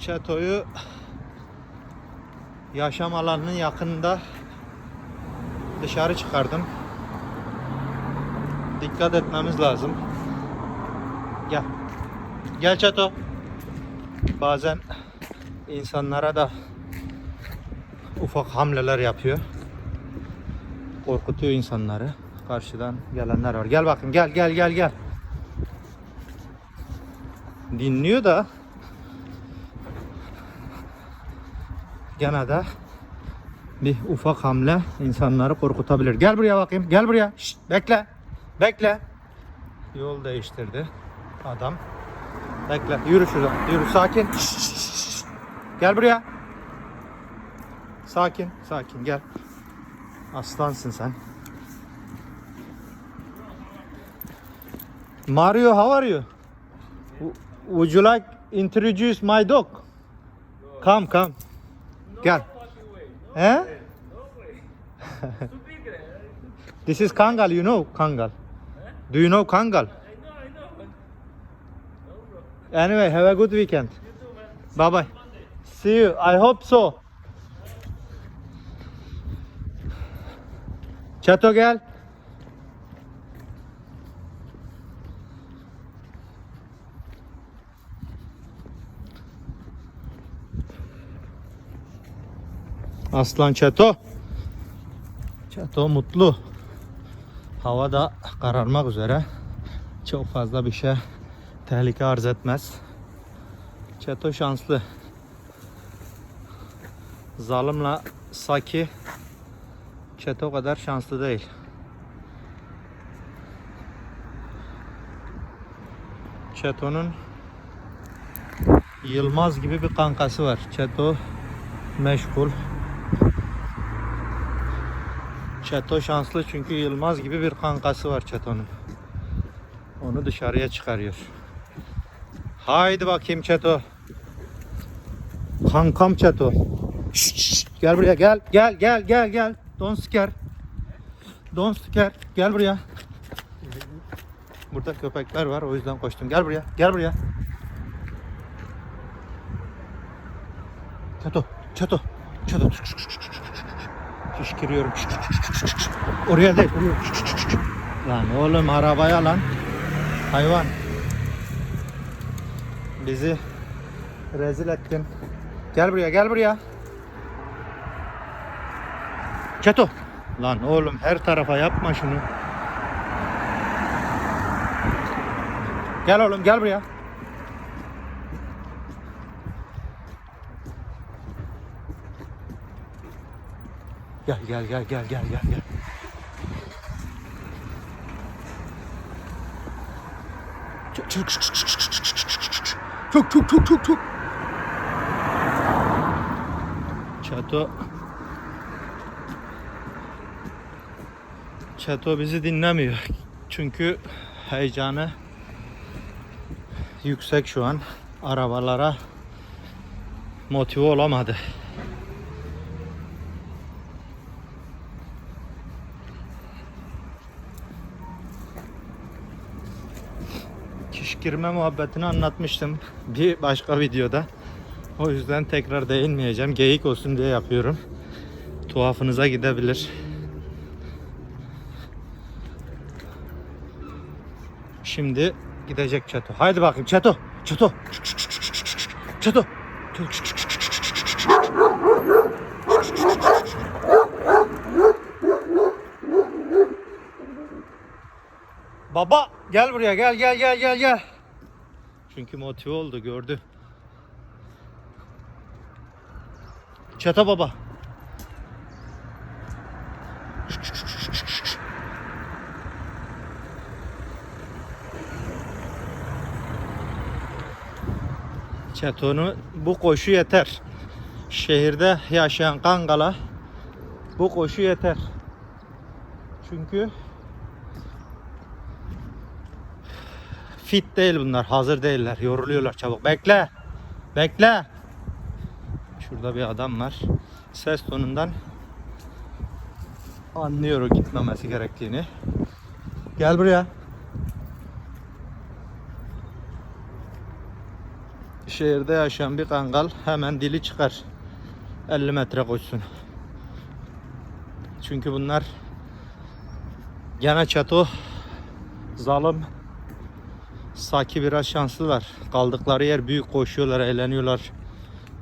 Çeto'yu yaşam alanının yakınında dışarı çıkardım. Dikkat etmemiz lazım. Gel. Gel Çeto. Bazen insanlara da ufak hamleler yapıyor. Korkutuyor insanları. Karşıdan gelenler var. Gel bakayım gel gel gel gel. Dinliyor da gene de bir ufak hamle insanları korkutabilir. Gel buraya bakayım. Gel buraya. Şşt, bekle. Bekle. Yol değiştirdi adam. Bekle. Yürü şuradan. Yürü. Sakin. Şşt, şşt. Gel buraya. Sakin. Sakin. Gel. Aslansın sen. Mario, how are you? Would you like introduce my dog? Come, come. Gel. Eh? This is Kangal, you know Kangal. Do you know Kangal? Anyway, have a good weekend. Bye bye. See you. I hope so. Çato gel. Aslan Çeto. Çeto mutlu. Hava da kararmak üzere. Çok fazla bir şey tehlike arz etmez. Çeto şanslı. Zalimle Saki Çeto kadar şanslı değil. Çeto'nun Yılmaz gibi bir kankası var. Çeto meşgul. Çeto şanslı çünkü Yılmaz gibi bir kankası var Çeto'nun. Onu dışarıya çıkarıyor. Haydi bakayım Çeto. Kankam Çeto. Şşt, şşt, Gel buraya gel gel gel gel gel. Don't scare. Don't scare. Gel buraya. Burada köpekler var o yüzden koştum. Gel buraya. Gel buraya. Çeto. Çeto. Çeto. Şişkiriyorum. Oraya değil. Lan oğlum arabaya lan. Hayvan. Bizi rezil ettin. Gel buraya gel buraya. Çeto. Lan oğlum her tarafa yapma şunu. Gel oğlum gel buraya. Gel gel gel gel gel gel gel. Çık çık çık çık çık. Çok çok çok çok çok. Çato Çato bizi dinlemiyor. Çünkü heyecanı yüksek şu an. Arabalara motive olamadı. Kişkirme muhabbetini anlatmıştım bir başka videoda. O yüzden tekrar değinmeyeceğim. Geyik olsun diye yapıyorum. Tuhafınıza gidebilir. Şimdi gidecek Çeto. Haydi bakayım Çeto. Çeto. Çeto. Baba gel buraya gel gel gel gel gel. Çünkü motive oldu gördü. Çeto baba. Çeto'nu bu koşu yeter. Şehirde yaşayan kangala bu koşu yeter. Çünkü fit değil bunlar. Hazır değiller. Yoruluyorlar çabuk. Bekle. Bekle. Şurada bir adam var. Ses tonundan anlıyor gitmemesi gerektiğini. Gel buraya. şehirde yaşayan bir kangal hemen dili çıkar. 50 metre koşsun. Çünkü bunlar gene çato zalim Saki biraz şanslılar. Kaldıkları yer büyük koşuyorlar, eğleniyorlar.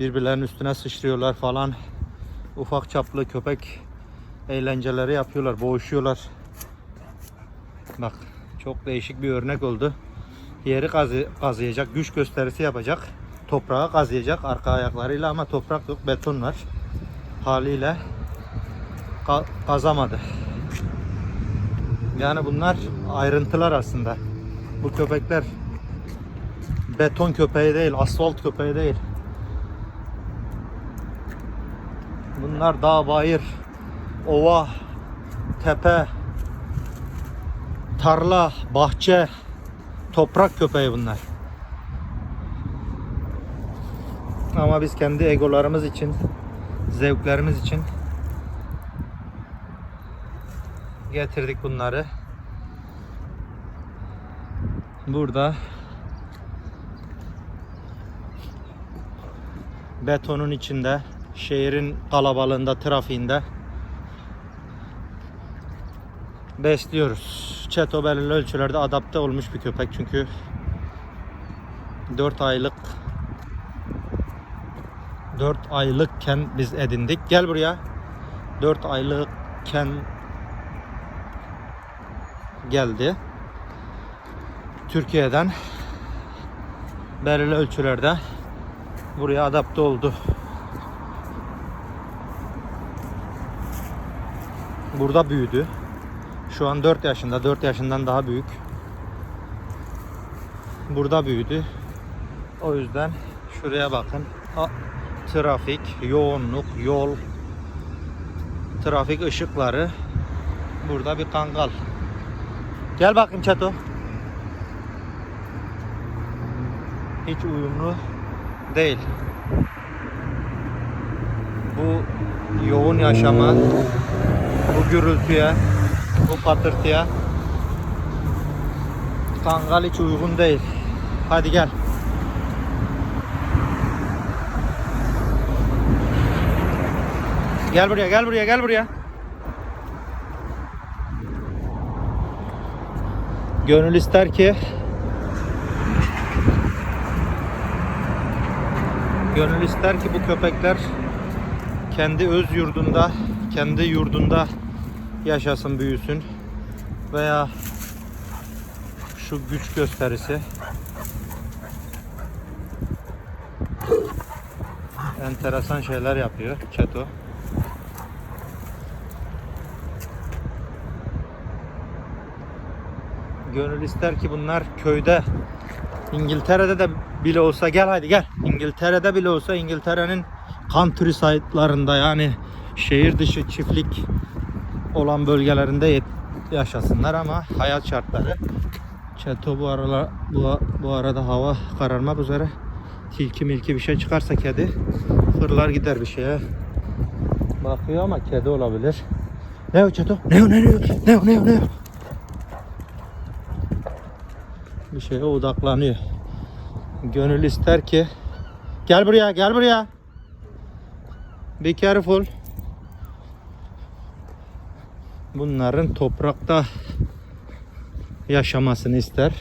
Birbirlerinin üstüne sıçrıyorlar falan. Ufak çaplı köpek eğlenceleri yapıyorlar, boğuşuyorlar. Bak çok değişik bir örnek oldu. Yeri kazı, kazıyacak, güç gösterisi yapacak. Toprağı kazıyacak arka ayaklarıyla ama toprak yok, beton var. Haliyle ka- kazamadı. Yani bunlar ayrıntılar aslında. Bu köpekler beton köpeği değil, asfalt köpeği değil. Bunlar dağ, bayır, ova, tepe, tarla, bahçe, toprak köpeği bunlar. Ama biz kendi egolarımız için, zevklerimiz için getirdik bunları. Burada betonun içinde, şehrin kalabalığında, trafiğinde besliyoruz. Çeto belirli ölçülerde adapte olmuş bir köpek çünkü 4 aylık 4 aylıkken biz edindik. Gel buraya. 4 aylıkken geldi. Türkiye'den belirli ölçülerde buraya adapte oldu. Burada büyüdü. Şu an 4 yaşında, 4 yaşından daha büyük. Burada büyüdü. O yüzden şuraya bakın. A- trafik, yoğunluk, yol, trafik ışıkları. Burada bir kangal. Gel bakayım Çato. Hiç uyumlu değil. Bu yoğun yaşama, bu gürültüye, bu patırtıya kangal hiç uygun değil. Hadi gel. Gel buraya, gel buraya, gel buraya. Gönül ister ki Gönül ister ki bu köpekler kendi öz yurdunda, kendi yurdunda yaşasın, büyüsün veya şu güç gösterisi enteresan şeyler yapıyor Çeto. Gönül ister ki bunlar köyde İngiltere'de de bile olsa gel hadi gel. İngiltere'de bile olsa İngiltere'nin countryside'larında yani şehir dışı çiftlik olan bölgelerinde yaşasınlar ama hayat şartları Çeto bu aralar bu, bu arada hava kararmak üzere tilki milki bir şey çıkarsa kedi fırlar gider bir şeye bakıyor ama kedi olabilir. Ne o Çeto? Ne o ne o ne o ne o ne o? Bir şeye odaklanıyor. Gönül ister ki gel buraya gel buraya. Be careful. Bunların toprakta yaşamasını ister.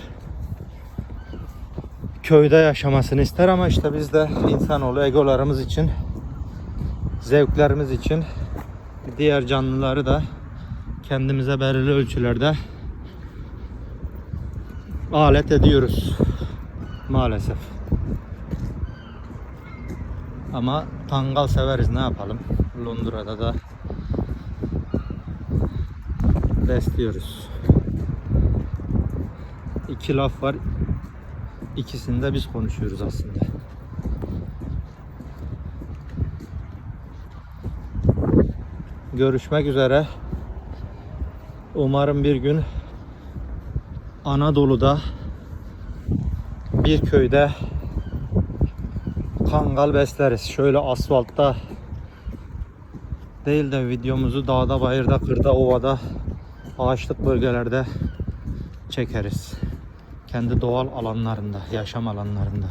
Köyde yaşamasını ister ama işte biz de insanoğlu egolarımız için zevklerimiz için diğer canlıları da kendimize belirli ölçülerde alet ediyoruz. Maalesef. Ama kangal severiz ne yapalım. Londra'da da besliyoruz. İki laf var. İkisini de biz konuşuyoruz aslında. Görüşmek üzere. Umarım bir gün Anadolu'da bir köyde kangal besleriz. Şöyle asfaltta değil de videomuzu dağda, bayırda, kırda, ovada, ağaçlık bölgelerde çekeriz. Kendi doğal alanlarında, yaşam alanlarında.